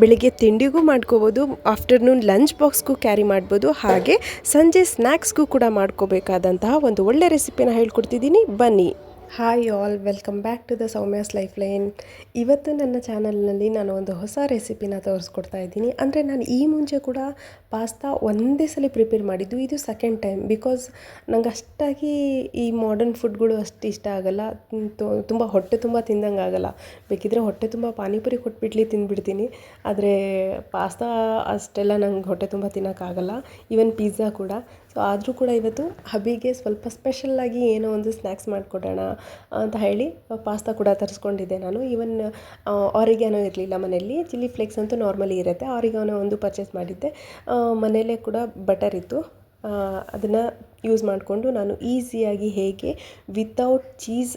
ಬೆಳಿಗ್ಗೆ ತಿಂಡಿಗೂ ಮಾಡ್ಕೋಬೋದು, afternoon lunch ಬಾಕ್ಸ್ಗೂ carry ಮಾಡ್ಬೋದು, ಹಾಗೆ ಸಂಜೆ ಸ್ನ್ಯಾಕ್ಸ್ಗೂ ಕೂಡ ಮಾಡ್ಕೋಬೇಕಾದಂತಹ ಒಂದು ಒಳ್ಳೆ ರೆಸಿಪಿನ ಹೇಳ್ಕೊಡ್ತಿದ್ದೀನಿ. ಬನ್ನಿ. Hi all welcome back to the Soumya's life line ಇವತ್ತು ನನ್ನ ಚಾನಲ್ನಲ್ಲಿ ನಾನು ಒಂದು ಹೊಸ ರೆಸಿಪಿನ ತೋರಿಸ್ಕೊಡ್ತಾ ಇದ್ದೀನಿ. ಅಂದರೆ ನಾನು ಈ ಮುಂಚೆ ಕೂಡ ಪಾಸ್ತಾ ಒಂದೇ ಸಲ ಪ್ರಿಪೇರ್ ಮಾಡಿದ್ದು. ಇದು ಸೆಕೆಂಡ್ ಟೈಮ್ ಬಿಕಾಸ್ ನಂಗೆ ಅಷ್ಟಾಗಿ ಈ ಮಾಡರ್ನ್ ಫುಡ್ಗಳು ಅಷ್ಟು ಇಷ್ಟ ಆಗಲ್ಲ. ತುಂಬ ಹೊಟ್ಟೆ ತುಂಬ ತಿಂದಂಗೆ ಆಗಲ್ಲ. ಬೇಕಿದ್ರೆ ಹೊಟ್ಟೆ ತುಂಬ ಪಾನಿಪುರಿ ಕೊಟ್ಬಿಡ್ಲಿ ತಿಂದ್ಬಿಡ್ತೀನಿ. ಆದರೆ ಪಾಸ್ತಾ ಅಷ್ಟೆಲ್ಲ ನಂಗೆ ಹೊಟ್ಟೆ ತುಂಬ ತಿನ್ನೋಕ್ಕಾಗಲ್ಲ. ಈವನ್ ಪಿಜ್ಜಾ ಕೂಡ. ಸೊ ಆದರೂ ಕೂಡ ಇವತ್ತು ಹಬಿಗೆ ಸ್ವಲ್ಪ ಸ್ಪೆಷಲ್ಲಾಗಿ ಏನೋ ಒಂದು ಸ್ನ್ಯಾಕ್ಸ್ ಮಾಡಿಕೊಡೋಣ. ಅಂತ ಹೇಳಿ ಪಾಸ್ತಾ ಕೂಡ ತರಿಸ್ಕೊಂಡಿದ್ದೆ ನಾನು. ಈವನ್ ಆರಿಗ್ಯಾನೋ ಇರಲಿಲ್ಲ ಮನೆಯಲ್ಲಿ. ಚಿಲ್ಲಿ ಫ್ಲೇಕ್ಸ್ ಅಂತೂ ನಾರ್ಮಲಿ ಇರುತ್ತೆ. ಆರಿಗಾನೋ ಒಂದು ಪರ್ಚೇಸ್ ಮಾಡಿದ್ದೆ. ಮನೆಯಲ್ಲೇ ಕೂಡ ಬಟರ್ ಇತ್ತು. ಅದನ್ನು ಯೂಸ್ ಮಾಡಿಕೊಂಡು ನಾನು ಈಸಿಯಾಗಿ ಹೇಗೆ without cheese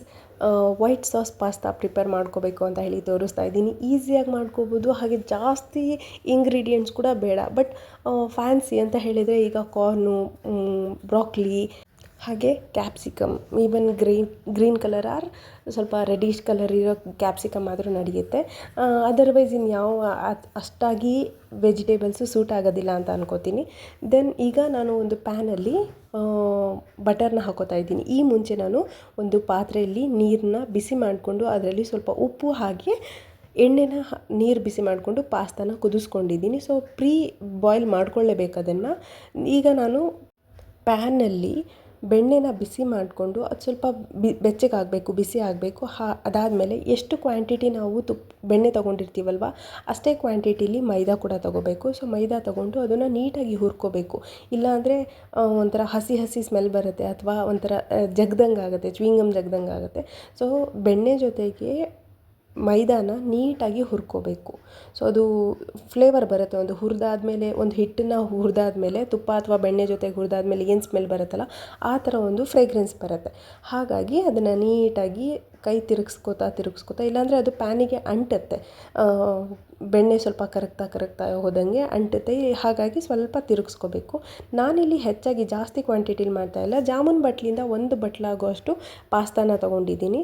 white sauce pasta prepare ಮಾಡ್ಕೋಬೇಕು ಅಂತ ಹೇಳಿ ತೋರಿಸ್ತಾ ಇದ್ದೀನಿ. ಈಸಿಯಾಗಿ ಮಾಡ್ಕೋಬೋದು. ಹಾಗೆ ಜಾಸ್ತಿ ಇಂಗ್ರೀಡಿಯೆಂಟ್ಸ್ ಕೂಡ ಬೇಡ. ಬಟ್ ಫ್ಯಾನ್ಸಿ ಅಂತ ಹೇಳಿದರೆ ಈಗ ಕಾರ್ನು ಬ್ರಾಕ್ಲಿ ಹಾಗೆ capsicum even green green colour or ಸ್ವಲ್ಪ ರೆಡಿಶ್ ಕಲರ್ ಇರೋ ಕ್ಯಾಪ್ಸಿಕಮ್ ಆದರೂ ನಡೆಯುತ್ತೆ. ಅದರ್ವೈಸ್ ಇನ್ನು ಯಾವ ಅಷ್ಟಾಗಿ ವೆಜಿಟೇಬಲ್ಸು ಸೂಟ್ ಆಗೋದಿಲ್ಲ ಅಂತ ಅನ್ಕೋತೀನಿ. ದೆನ್ ಈಗ ನಾನು ಒಂದು ಪ್ಯಾನಲ್ಲಿ ಬಟರ್ನ ಹಾಕೋತಾ ಇದ್ದೀನಿ. ಈ ಮುಂಚೆ ನಾನು ಒಂದು ಪಾತ್ರೆಯಲ್ಲಿ ನೀರನ್ನ ಬಿಸಿ ಮಾಡಿಕೊಂಡು ಅದರಲ್ಲಿ ಸ್ವಲ್ಪ ಉಪ್ಪು ಹಾಗೆ ಎಣ್ಣೆನ ನೀರು ಬಿಸಿ ಮಾಡಿಕೊಂಡು ಪಾಸ್ತಾನ ಕುದಿಸ್ಕೊಂಡಿದ್ದೀನಿ. ಸೊ ಪ್ರೀ ಬಾಯ್ಲ್ ಮಾಡ್ಕೊಳ್ಳೇಬೇಕು ಅದನ್ನು. ಈಗ ನಾನು ಪ್ಯಾನಲ್ಲಿ ಬೆಣ್ಣೆನ ಬಿಸಿ ಮಾಡಿಕೊಂಡು ಅದು ಸ್ವಲ್ಪ ಬಿ ಬೆಚ್ಚಗಾಗಬೇಕು, ಬಿಸಿ ಆಗಬೇಕು. ಹಾ, ಅದಾದಮೇಲೆ ಎಷ್ಟು ಕ್ವಾಂಟಿಟಿ ನಾವು ತುಪ್ಪ ಬೆಣ್ಣೆ ತೊಗೊಂಡಿರ್ತೀವಲ್ವ, ಅಷ್ಟೇ ಕ್ವಾಂಟಿಟಿಲಿ ಮೈದಾ ಕೂಡ ತೊಗೋಬೇಕು. ಸೊ ಮೈದಾ ತೊಗೊಂಡು ಅದನ್ನು ನೀಟಾಗಿ ಹುರ್ಕೋಬೇಕು. ಇಲ್ಲಾಂದರೆ ಒಂಥರ ಹಸಿ ಹಸಿ ಸ್ಮೆಲ್ ಬರುತ್ತೆ ಅಥವಾ ಒಂಥರ ಜಗ್ದಂಗೆ ಆಗುತ್ತೆ ಚ್ವಿಂಗಮ್ ಜಗ್ದಂಗೆ ಆಗುತ್ತೆ ಸೊ ಬೆಣ್ಣೆ ಜೊತೆಗೆ ಮೈದಾನ ನೀಟಾಗಿ ಹುರ್ಕೋಬೇಕು. ಸೊ ಅದು ಫ್ಲೇವರ್ ಬರುತ್ತೆ. ಒಂದು ಹುರಿದಾದ್ಮೇಲೆ, ಒಂದು ಹಿಟ್ಟನ್ನ ಹುರಿದಾದ್ಮೇಲೆ, ತುಪ್ಪ ಅಥವಾ ಬೆಣ್ಣೆ ಜೊತೆಗೆ ಹುರಿದಾದ್ಮೇಲೆ ಏನು ಸ್ಮೆಲ್ ಬರುತ್ತಲ್ಲ, ಆ ಥರ ಒಂದು ಫ್ರೇಗ್ರೆನ್ಸ್ ಬರುತ್ತೆ. ಹಾಗಾಗಿ ಅದನ್ನು ನೀಟಾಗಿ ಕೈ ತಿರುಗಿಸ್ಕೋತಾ ತಿರುಗಿಸ್ಕೋತಾ, ಇಲ್ಲಾಂದರೆ ಅದು ಪ್ಯಾನಿಗೆ ಅಂಟುತ್ತೆ. ಬೆಣ್ಣೆ ಸ್ವಲ್ಪ ಕರಗ್ತಾ ಕರಗ್ತಾ ಹೋದಂಗೆ ಅಂಟುತ್ತೆ. ಹಾಗಾಗಿ ಸ್ವಲ್ಪ ತಿರುಗಿಸ್ಕೋಬೇಕು. ನಾನಿಲ್ಲಿ ಹೆಚ್ಚಾಗಿ ಜಾಸ್ತಿ ಕ್ವಾಂಟಿಟಿಲಿ ಮಾಡ್ತಾ ಇಲ್ಲ. ಜಾಮೂನ್ ಬಟ್ಲಿಂದ ಒಂದು ಬಟ್ಲಾಗುವಷ್ಟು ಪಾಸ್ತಾನ ತೊಗೊಂಡಿದ್ದೀನಿ.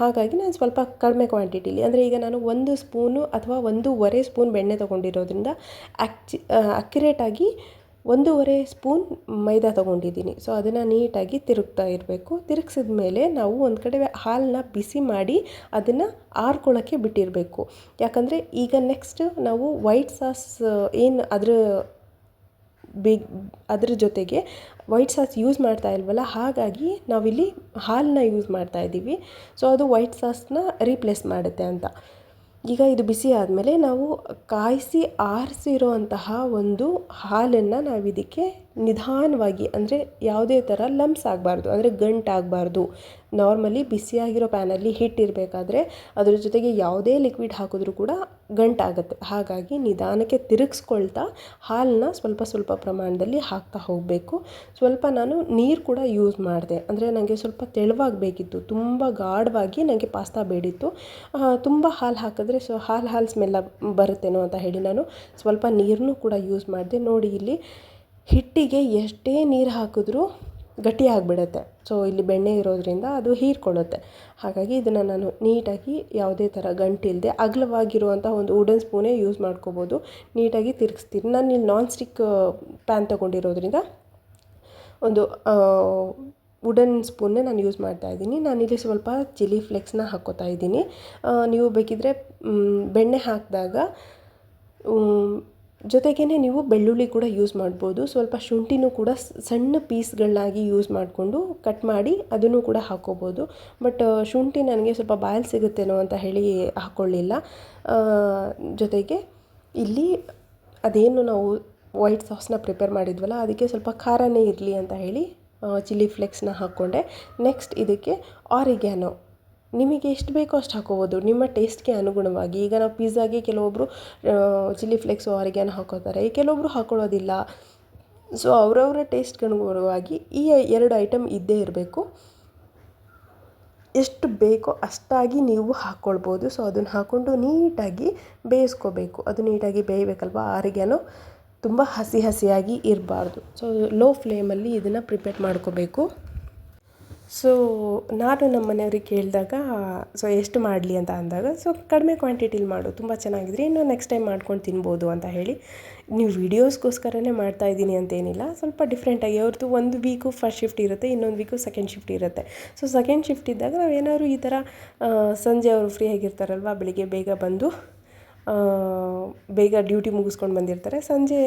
ಹಾಗಾಗಿ ನಾನು ಸ್ವಲ್ಪ ಕಡಿಮೆ ಕ್ವಾಂಟಿಟಿಲಿ ಅಂದರೆ ಈಗ ನಾನು ಒಂದು ಸ್ಪೂನು ಅಥವಾ ಒಂದೂವರೆ ಸ್ಪೂನ್ ಬೆಣ್ಣೆ ತೊಗೊಂಡಿರೋದ್ರಿಂದ ಆ್ಯಕ್ಚಿ ಅಕ್ಯುರೇಟಾಗಿ ಒಂದೂವರೆ ಸ್ಪೂನ್ ಮೈದಾ ತೊಗೊಂಡಿದ್ದೀನಿ. ಸೊ ಅದನ್ನು ನೀಟಾಗಿ ತಿರುಗ್ತಾ ಇರಬೇಕು. ತಿರುಗಿಸಿದ ಮೇಲೆ ನಾವು ಒಂದು ಕಡೆ ಹಾಲನ್ನ ಬಿಸಿ ಮಾಡಿ ಅದನ್ನು ಆರ್ಕೊಳ್ಳೋಕ್ಕೆ ಬಿಟ್ಟಿರಬೇಕು. ಯಾಕಂದರೆ ಈಗ ನೆಕ್ಸ್ಟ್ ನಾವು ವೈಟ್ ಸಾಸ್ ಏನು ಅದರ ಬಿಗ್ ಅದ್ರ ಜೊತೆಗೆ ವೈಟ್ ಸಾಸ್ ಯೂಸ್ ಮಾಡ್ತಾ ಇಲ್ವಲ್ಲ, ಹಾಗಾಗಿ ನಾವಿಲ್ಲಿ ಹಾಲನ್ನ ಯೂಸ್ ಮಾಡ್ತಾ ಇದ್ದೀವಿ ಸೊ ಅದು ವೈಟ್ ಸಾಸ್ನ ರೀಪ್ಲೇಸ್ ಮಾಡುತ್ತೆ ಅಂತ. ಈಗ ಇದು ಬಿಸಿ ಆದಮೇಲೆ ನಾವು ಕಾಯಿಸಿ ಆರಿಸಿರೋ ಅಂತಹ ಒಂದು ಹಾಲನ್ನು ನಾವು ಇದಕ್ಕೆ ನಿಧಾನವಾಗಿ ಅಂದರೆ ಯಾವುದೇ ಥರ ಲಂಪ್ಸ್ ಆಗಬಾರ್ದು, ಅಂದರೆ ಗಂಟಾಗಬಾರ್ದು ನಾರ್ಮಲಿ ಬಿಸಿಯಾಗಿರೋ ಪ್ಯಾನಲ್ಲಿ ಹಿಟ್ಟಿರಬೇಕಾದ್ರೆ ಅದರ ಜೊತೆಗೆ ಯಾವುದೇ ಲಿಕ್ವಿಡ್ ಹಾಕಿದ್ರೂ ಕೂಡ ಗಂಟಾಗುತ್ತೆ ಹಾಗಾಗಿ ನಿಧಾನಕ್ಕೆ ತಿರುಗಿಸ್ಕೊಳ್ತಾ ಹಾಲನ್ನ ಸ್ವಲ್ಪ ಸ್ವಲ್ಪ ಪ್ರಮಾಣದಲ್ಲಿ ಹಾಕ್ತಾ ಹೋಗಬೇಕು. ಸ್ವಲ್ಪ ನಾನು ನೀರು ಕೂಡ ಯೂಸ್ ಮಾಡಿದೆ. ಅಂದರೆ ನನಗೆ ಸ್ವಲ್ಪ ತೆಳುವಾಗಬೇಕಿತ್ತು. ತುಂಬ ಗಾಢವಾಗಿ ನನಗೆ ಪಾಸ್ತಾ ಬೇಡಿತ್ತು. ತುಂಬ ಹಾಲು ಹಾಕಿದ್ರೆ ಸೊ ಹಾಲು ಹಾಲು ಸ್ಮೆಲ್ಲ ಬರುತ್ತೇನೋ ಅಂತ ಹೇಳಿ ನಾನು ಸ್ವಲ್ಪ ನೀರನ್ನು ಕೂಡ ಯೂಸ್ ಮಾಡಿದೆ. ನೋಡಿ ಇಲ್ಲಿ ಹಿಟ್ಟಿಗೆ ಎಷ್ಟೇ ನೀರು ಹಾಕಿದ್ರೂ ಗಟ್ಟಿ ಆಗಿಬಿಡುತ್ತೆ. ಸೊ ಇಲ್ಲಿ ಬೆಣ್ಣೆ ಇರೋದ್ರಿಂದ ಅದು ಹೀರ್ಕೊಳ್ಳುತ್ತೆ. ಹಾಗಾಗಿ ಇದನ್ನು ನಾನು ನೀಟಾಗಿ ಯಾವುದೇ ಥರ ಗಂಟಿಲ್ಲದೆ ಅಗಲವಾಗಿರುವಂಥ ಒಂದು ವುಡನ್ ಸ್ಪೂನೇ ಯೂಸ್ ಮಾಡ್ಕೋಬೋದು. ನೀಟಾಗಿ ತಿರುಗಿಸ್ತೀನಿ. ನಾನು ಇಲ್ಲಿ ನಾನ್ ಸ್ಟಿಕ್ ಪ್ಯಾನ್ ತೊಗೊಂಡಿರೋದ್ರಿಂದ ಒಂದು ವುಡನ್ ಸ್ಪೂನ್ನೇ ನಾನು ಯೂಸ್ ಮಾಡ್ತಾ ಇದ್ದೀನಿ. ಇಲ್ಲಿ ಸ್ವಲ್ಪ ಚಿಲ್ಲಿ ಫ್ಲೆಕ್ಸ್ನ ಹಾಕ್ಕೋತಾ ಇದ್ದೀನಿ. ನೀವು ಬೇಕಿದ್ದರೆ ಬೆಣ್ಣೆ ಹಾಕಿದಾಗ ಜೊತೆಗೇ ನೀವು ಬೆಳ್ಳುಳ್ಳಿ ಕೂಡ ಯೂಸ್ ಮಾಡ್ಬೋದು. ಸ್ವಲ್ಪ ಶುಂಠಿನೂ ಕೂಡ ಸಣ್ಣ ಪೀಸ್ಗಳನ್ನಾಗಿ ಯೂಸ್ ಮಾಡಿಕೊಂಡು ಕಟ್ ಮಾಡಿ ಅದನ್ನು ಕೂಡ ಹಾಕ್ಕೋಬೋದು ಬಟ್ ಶುಂಠಿ ನನಗೆ ಸ್ವಲ್ಪ ಬಾಯಲ್ ಸಿಗುತ್ತೇನೋ ಅಂತ ಹೇಳಿ ಹಾಕ್ಕೊಳ್ಳಿಲ್ಲ ಜೊತೆಗೆ ಇಲ್ಲಿ ಅದೇನು ನಾವು ವೈಟ್ ಸಾಸ್ನ ಪ್ರಿಪೇರ್ ಮಾಡಿದ್ವಲ್ಲ, ಅದಕ್ಕೆ ಸ್ವಲ್ಪ ಖಾರನೇ ಇರಲಿ ಅಂತ ಹೇಳಿ ಚಿಲ್ಲಿ ಫ್ಲೆಕ್ಸ್ನ ಹಾಕ್ಕೊಂಡೆ. ನೆಕ್ಸ್ಟ್ ಇದಕ್ಕೆ ಆರಿಗ್ಯಾನೋ ನಿಮಗೆ ಎಷ್ಟು ಬೇಕೋ ಅಷ್ಟು ಹಾಕೋಬೋದು. ನಿಮ್ಮ ಟೇಸ್ಟ್ಗೆ ಅನುಗುಣವಾಗಿ. ಈಗ ನಾವು ಪಿಜ್ಜಾಗೆ ಕೆಲವೊಬ್ಬರು ಚಿಲ್ಲಿ ಫ್ಲೇಕ್ಸು ಆರಿಗ್ಯಾನೋ ಹಾಕೋತಾರೆ. ಕೆಲವೊಬ್ಬರು ಹಾಕೊಳ್ಳೋದಿಲ್ಲ. ಸೊ ಅವರವರ ಟೇಸ್ಟ್ಗೆ ಅನುಗುಣವಾಗಿ ಈ ಎರಡು ಐಟಮ್ ಇದ್ದೇ ಇರಬೇಕು. ಎಷ್ಟು ಬೇಕೋ ಅಷ್ಟಾಗಿ ನೀವು ಹಾಕ್ಕೊಳ್ಬೋದು ಸೊ ಅದನ್ನು ಹಾಕ್ಕೊಂಡು ನೀಟಾಗಿ ಬೇಯಿಸ್ಕೋಬೇಕು. ಅದು ನೀಟಾಗಿ ಬೇಯಬೇಕಲ್ವ? ಆರಿಗ್ಯಾನೋ ತುಂಬ ಹಸಿ ಹಸಿಯಾಗಿ ಇರಬಾರ್ದು. ಸೊ ಲೋ ಫ್ಲೇಮಲ್ಲಿ ಇದನ್ನು ಪ್ರಿಪೇರ್ ಮಾಡ್ಕೋಬೇಕು. ಸೊ ನಾನು ನಮ್ಮ ಮನೆಯವ್ರಿಗೆ ಕೇಳಿದಾಗ ಸೊ ಎಷ್ಟು ಮಾಡಲಿ? ಅಂತ ಅಂದಾಗ ಸೊ ಕಡಿಮೆ ಕ್ವಾಂಟಿಟಿಲಿ ಮಾಡು, ತುಂಬ ಚೆನ್ನಾಗಿದ್ರೆ ಇನ್ನು ನೆಕ್ಸ್ಟ್ ಟೈಮ್ ಮಾಡ್ಕೊಂಡು ತಿನ್ಬೋದು, ಅಂತ ಹೇಳಿ, ನೀವು ವೀಡಿಯೋಸ್ಗೋಸ್ಕರನೇ ಮಾಡ್ತಾ ಇದ್ದೀನಿ ಅಂತೇನಿಲ್ಲ ಸ್ವಲ್ಪ ಡಿಫ್ರೆಂಟಾಗಿ ಅವ್ರದ್ದು ಒಂದು ವೀಕು ಫಸ್ಟ್ ಶಿಫ್ಟ್ ಇರುತ್ತೆ, ಇನ್ನೊಂದು ವೀಕು ಸೆಕೆಂಡ್ ಶಿಫ್ಟ್ ಇರುತ್ತೆ. ಸೊ ಸೆಕೆಂಡ್ ಶಿಫ್ಟ್ ಇದ್ದಾಗ ನಾವೇನಾದ್ರು ಈ ಥರ ಸಂಜೆ ಅವರು ಫ್ರೀ ಆಗಿರ್ತಾರಲ್ವ, ಬೆಳಿಗ್ಗೆ ಬೇಗ ಬಂದು ಬೇಗ ಡ್ಯೂಟಿ ಮುಗಿಸ್ಕೊಂಡು ಬಂದಿರ್ತಾರೆ. ಸಂಜೆ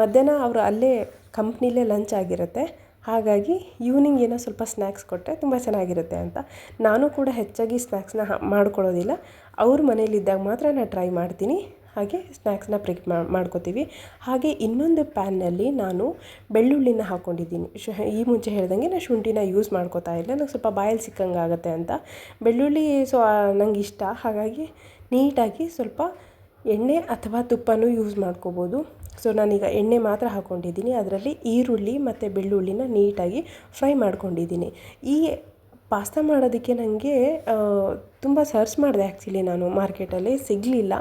ಮಧ್ಯಾಹ್ನ ಅವರು ಅಲ್ಲೇ ಕಂಪ್ನಿಲೇ ಲಂಚ್ ಆಗಿರುತ್ತೆ. ಹಾಗಾಗಿ ಈವ್ನಿಂಗ್ ಏನೋ ಸ್ವಲ್ಪ ಸ್ನ್ಯಾಕ್ಸ್ ಕೊಟ್ಟರೆ ತುಂಬ ಚೆನ್ನಾಗಿರುತ್ತೆ ಅಂತ. ನಾನು ಕೂಡ ಹೆಚ್ಚಾಗಿ ಸ್ನ್ಯಾಕ್ಸ್ನ ಮಾಡ್ಕೊಳ್ಳೋದಿಲ್ಲ. ಅವ್ರ ಮನೇಲಿದ್ದಾಗ ಮಾತ್ರ ನಾನು ಟ್ರೈ ಮಾಡ್ತೀನಿ. ಹಾಗೆ ಸ್ನ್ಯಾಕ್ಸ್ನ ಪ್ರಿಕ್ ಮಾಡ್ಕೋತೀವಿ. ಹಾಗೆ ಇನ್ನೊಂದು ಪ್ಯಾನ್ನಲ್ಲಿ ನಾನು ಬೆಳ್ಳುಳ್ಳಿನ ಹಾಕ್ಕೊಂಡಿದ್ದೀನಿ. ಶು, ಈ ಮುಂಚೆ ಹೇಳ್ದಂಗೆ ನಾನು ಶುಂಠಿನ ಯೂಸ್ ಮಾಡ್ಕೋತಾ ಇಲ್ಲ ನಂಗೆ ಸ್ವಲ್ಪ ಬಾಯಲ್ಲಿ ಸಿಕ್ಕಂಗೆ ಆಗುತ್ತೆ ಅಂತ. ಬೆಳ್ಳುಳ್ಳಿ, ಸೊ ನಂಗೆ ಇಷ್ಟ. ಹಾಗಾಗಿ ನೀಟಾಗಿ ಸ್ವಲ್ಪ ಎಣ್ಣೆ ಅಥವಾ ತುಪ್ಪನೂ ಯೂಸ್ ಮಾಡ್ಕೋಬೋದು. ಸೊ ನಾನೀಗ ಎಣ್ಣೆ ಮಾತ್ರ ಹಾಕ್ಕೊಂಡಿದ್ದೀನಿ ಅದರಲ್ಲಿ ಈರುಳ್ಳಿ ಮತ್ತು ಬೆಳ್ಳುಳ್ಳಿನ ನೀಟಾಗಿ ಫ್ರೈ ಮಾಡ್ಕೊಂಡಿದ್ದೀನಿ. ಈ ಪಾಸ್ತಾ ಮಾಡೋದಕ್ಕೆ ನನಗೆ ತುಂಬ ಸರ್ಚ್ ಮಾಡಿದೆ ಆ್ಯಕ್ಚುಲಿ ನಾನು ಮಾರ್ಕೆಟಲ್ಲಿ ಸಿಗಲಿಲ್ಲ.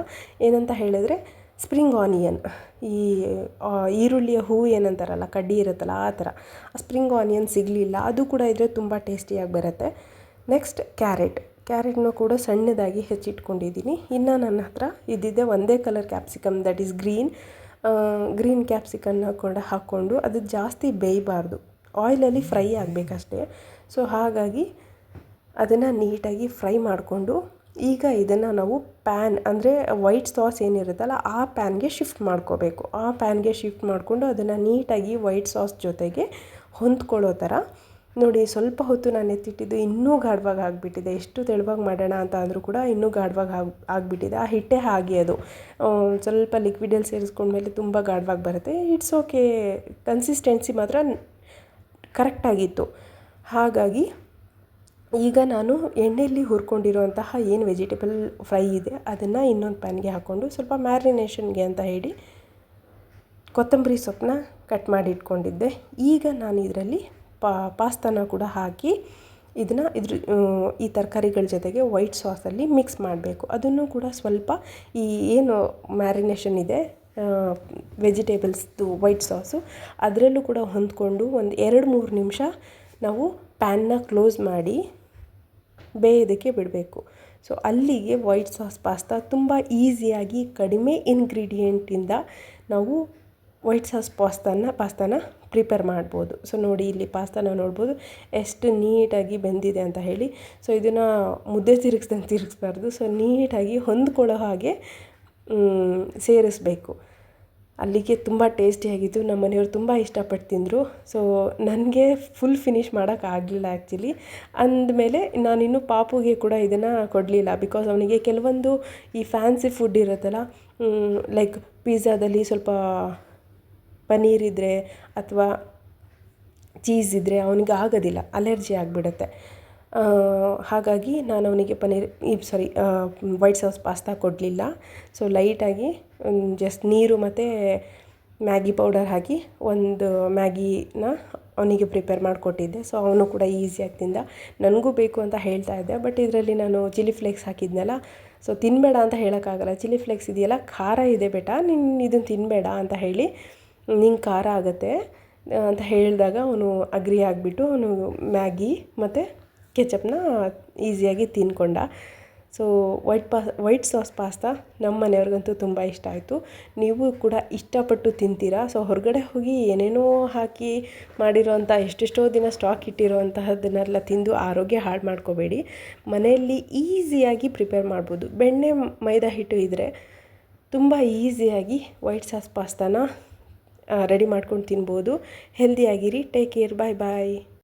ಏನಂತ ಹೇಳಿದ್ರೆ ಸ್ಪ್ರಿಂಗ್ ಆನಿಯನ್ ಈ ಈರುಳ್ಳಿಯ ಹೂ ಏನಂತಾರಲ್ಲ, ಕಡ್ಡಿ ಇರುತ್ತಲ್ಲ, ಆ ಥರ. ಸ್ಪ್ರಿಂಗ್ ಆನಿಯನ್ ಸಿಗಲಿಲ್ಲ. ಅದು ಕೂಡ ಇದ್ದರೆ ತುಂಬ ಟೇಸ್ಟಿಯಾಗಿ ಬರುತ್ತೆ. ನೆಕ್ಸ್ಟ್ ಕ್ಯಾರೆಟ್ ಕ್ಯಾರೆಟ್ನೂ ಕೂಡ ಸಣ್ಣದಾಗಿ ಹೆಚ್ಚಿಟ್ಕೊಂಡಿದ್ದೀನಿ. ಇನ್ನು ನನ್ನ ಹತ್ರ ಇದ್ದಿದ್ದೆ ಒಂದೇ colour capsicum that is green green ಕ್ಯಾಪ್ಸಿಕನ್ನ ಕೂಡ ಹಾಕ್ಕೊಂಡು ಅದು ಜಾಸ್ತಿ ಬೇಯಬಾರ್ದು. ಆಯಿಲಲ್ಲಿ ಫ್ರೈ ಆಗಬೇಕಷ್ಟೇ. ಸೊ ಹಾಗಾಗಿ ಅದನ್ನು ನೀಟಾಗಿ ಫ್ರೈ ಮಾಡಿಕೊಂಡು ಈಗ ಇದನ್ನು ನಾವು ಪ್ಯಾನ್ ಅಂದರೆ ವೈಟ್ ಸಾಸ್ ಏನಿರುತ್ತಲ್ಲ ಆ ಪ್ಯಾನ್ಗೆ ಶಿಫ್ಟ್ ಮಾಡ್ಕೋಬೇಕು. ಆ ಪ್ಯಾನ್ಗೆ ಶಿಫ್ಟ್ ಮಾಡಿಕೊಂಡು ಅದನ್ನು ನೀಟಾಗಿ ವೈಟ್ ಸಾಸ್ ಜೊತೆಗೆ ಹೊಂದ್ಕೊಳ್ಳೋ ಥರ ನೋಡಿ, ಸ್ವಲ್ಪ ಹೊತ್ತು ನಾನು ಎತ್ತಿಟ್ಟಿದ್ದು ಇನ್ನೂ ಗಾಢವಾಗಿ ಆಗಿಬಿಟ್ಟಿದೆ. ಎಷ್ಟು ತೆಳುವಾಗಿ ಮಾಡೋಣ ಅಂತ ಅಂದರೂ ಕೂಡ ಇನ್ನೂ ಗಾಢವಾಗಿ ಆಗಿ, ಆಗಿಬಿಟ್ಟಿದೆ. ಆ ಹಿಟ್ಟೆ ಹಾಗೆ ಅದು. ಸ್ವಲ್ಪ ಲಿಕ್ವಿಡಲ್ಲಿ ಸೇರಿಸ್ಕೊಂಡ್ಮೇಲೆ ತುಂಬ ಗಾಢವಾಗಿ ಬರುತ್ತೆ. ಇಟ್ಸ್ ಓಕೆ ಕನ್ಸಿಸ್ಟೆನ್ಸಿ ಮಾತ್ರ ಕರೆಕ್ಟಾಗಿತ್ತು ಹಾಗಾಗಿ ಈಗ ನಾನು ಎಣ್ಣೆಯಲ್ಲಿ ಹುರ್ಕೊಂಡಿರುವಂತಹ ಏನು ವೆಜಿಟೇಬಲ್ ಫ್ರೈ ಇದೆ, ಅದನ್ನು ಇನ್ನೊಂದು ಪ್ಯಾನ್ಗೆ ಹಾಕ್ಕೊಂಡು ಸ್ವಲ್ಪ ಮ್ಯಾರಿನೇಷನ್ಗೆ ಅಂತ ಹೇಳಿ ಕೊತ್ತಂಬರಿ ಸೊಪ್ಪನ್ನ ಕಟ್ ಮಾಡಿ ಇಟ್ಕೊಂಡಿದ್ದೆ. ಈಗ ನಾನು ಇದರಲ್ಲಿ ಪಾಸ್ತಾನ ಕೂಡ ಹಾಕಿ ಇದನ್ನು ಇದ್ರ ಈ ತರಕಾರಿಗಳ ಜೊತೆಗೆ ವೈಟ್ ಸಾಸಲ್ಲಿ ಮಿಕ್ಸ್ ಮಾಡಬೇಕು. ಅದನ್ನು ಕೂಡ ಸ್ವಲ್ಪ ಈ ಏನು ಮ್ಯಾರಿನೇಷನ್ ಇದೆ ವೆಜಿಟೇಬಲ್ಸ್ದು ವೈಟ್ ಸಾಸು ಅದರಲ್ಲೂ ಕೂಡ ಹೊಂದ್ಕೊಂಡು ಒಂದು ಎರಡು ಮೂರು ನಿಮಿಷ ನಾವು ಪ್ಯಾನ್ನ ಕ್ಲೋಸ್ ಮಾಡಿ ಬೇಯೋದಕ್ಕೆ ಬಿಡಬೇಕು. ಸೊ ಅಲ್ಲಿಗೆ ವೈಟ್ ಸಾಸ್ ಪಾಸ್ತಾ ತುಂಬ ಈಸಿಯಾಗಿ ಕಡಿಮೆ ಇಂಗ್ರೀಡಿಯೆಂಟಿಂದ ನಾವು ವೈಟ್ ಸಾಸ್ ಪಾಸ್ತಾನ ಪಾಸ್ತಾನ ಪ್ರಿಪೇರ್ ಮಾಡ್ಬೋದು. ಸೊ ನೋಡಿ ಇಲ್ಲಿ ಪಾಸ್ತಾನ ನೋಡ್ಬೋದು. ಎಷ್ಟು ನೀಟಾಗಿ ಬೆಂದಿದೆ ಅಂತ ಹೇಳಿ. ಸೊ ಇದನ್ನು ಮುದ್ದೆ ತಿರುಗಿಸ್ದಂಗೆ ತಿರುಗಿಸ್ಬಾರ್ದು. ಸೊ ನೀಟಾಗಿ ಹೊಂದ್ಕೊಳ್ಳೋ ಹಾಗೆ ಸೇರಿಸ್ಬೇಕು. ಅಲ್ಲಿಗೆ ತುಂಬ ಟೇಸ್ಟಿಯಾಗಿತ್ತು ನಮ್ಮ ಮನೆಯವರು ತುಂಬ ಇಷ್ಟಪಟ್ಟು ತಿಂದರು. ಸೊ ನನಗೆ ಫುಲ್ ಫಿನಿಷ್ ಮಾಡೋಕ್ಕಾಗಲಿಲ್ಲ ಆ್ಯಕ್ಚುಲಿ ಅಂದಮೇಲೆ ನಾನಿನ್ನು ಪಾಪುಗೆ ಕೂಡ ಇದನ್ನು ಕೊಡಲಿಲ್ಲ. ಬಿಕಾಸ್ ಅವನಿಗೆ ಕೆಲವೊಂದು ಈ ಫ್ಯಾನ್ಸಿ ಫುಡ್ ಇರುತ್ತಲ್ಲ ಲೈಕ್ ಪಿಜ್ಜಾದಲ್ಲಿ ಸ್ವಲ್ಪ ಪನ್ನೀರ್ ಇದ್ದರೆ ಅಥವಾ ಚೀಸ್ ಇದ್ದರೆ ಅವನಿಗೆ ಆಗೋದಿಲ್ಲ, ಅಲರ್ಜಿ ಆಗಿಬಿಡುತ್ತೆ. ಹಾಗಾಗಿ ನಾನು ಅವನಿಗೆ ಪನ್ನೀರ್ ಈ ಸಾರಿ ವೈಟ್ ಸಾಸ್ ಪಾಸ್ತಾ ಕೊಡಲಿಲ್ಲ. ಸೊ ಲೈಟಾಗಿ ಜಸ್ಟ್ ನೀರು ಮತ್ತು ಮ್ಯಾಗಿ ಪೌಡರ್ ಹಾಕಿ ಒಂದು ಮ್ಯಾಗಿನ ಅವನಿಗೆ ಪ್ರಿಪೇರ್ ಮಾಡಿಕೊಟ್ಟಿದ್ದೆ. ಸೊ ಅವನು ಕೂಡ ಈಸಿಯಾಗಿ ತಿಂದ ನನಗೂ ಬೇಕು ಅಂತ ಹೇಳ್ತಾ ಇದ್ದೆ. ಬಟ್ ಇದರಲ್ಲಿ ನಾನು ಚಿಲ್ಲಿ ಫ್ಲೇಕ್ಸ್ ಹಾಕಿದ್ನಲ್ಲ, ಸೊ ತಿನ್ನಬೇಡ ಅಂತ ಹೇಳೋಕ್ಕಾಗಲ್ಲ. ಚಿಲ್ಲಿ ಫ್ಲೇಕ್ಸ್ ಇದೆಯಲ್ಲ, ಖಾರ ಇದೆ ಬೇಟ, ನೀನು ಇದನ್ನು ತಿನ್ನಬೇಡ ಅಂತ ಹೇಳಿ ನಿಂಗೆ ಖಾರ ಆಗುತ್ತೆ ಅಂತ ಹೇಳಿದಾಗ ಅವನು ಅಗ್ರಿ ಆಗಿಬಿಟ್ಟು ಅವನು ಮ್ಯಾಗಿ ಮತ್ತು ಕೆಚಪ್ನ ಈಸಿಯಾಗಿ ತಿನ್ಕೊಂಡ. ಸೊ ವೈಟ್ ಪಾ ವೈಟ್ ಸಾಸ್ ಪಾಸ್ತಾ ನಮ್ಮ ಮನೆಯವ್ರಿಗಂತೂ ತುಂಬ ಇಷ್ಟ ಆಯಿತು. ನೀವು ಕೂಡ ಇಷ್ಟಪಟ್ಟು ತಿಂತೀರಾ? ಸೊ ಹೊರಗಡೆ ಹೋಗಿ ಏನೇನೋ ಹಾಕಿ ಮಾಡಿರೋಂಥ ಎಷ್ಟೆಷ್ಟೋ ದಿನ ಸ್ಟಾಕ್ ಇಟ್ಟಿರೋಂತಹದ್ದನ್ನೆಲ್ಲ ತಿಂದು ಆರೋಗ್ಯ ಹಾಳು ಮಾಡ್ಕೋಬೇಡಿ. ಮನೆಯಲ್ಲಿ ಈಸಿಯಾಗಿ ಪ್ರಿಪೇರ್ ಮಾಡ್ಬೋದು. ಬೆಣ್ಣೆ ಮೈದಾ ಹಿಟ್ಟು ಇದ್ದರೆ ತುಂಬ ಈಸಿಯಾಗಿ ವೈಟ್ ಸಾಸ್ ಪಾಸ್ತಾನ ರೆಡಿ ಮಾಡ್ಕೊಂಡು ತಿನ್ಬೋದು. ಹೆಲ್ದಿಯಾಗಿರಿ ಟೇಕ್ ಕೇರ್ ಬಾಯ್ ಬಾಯ್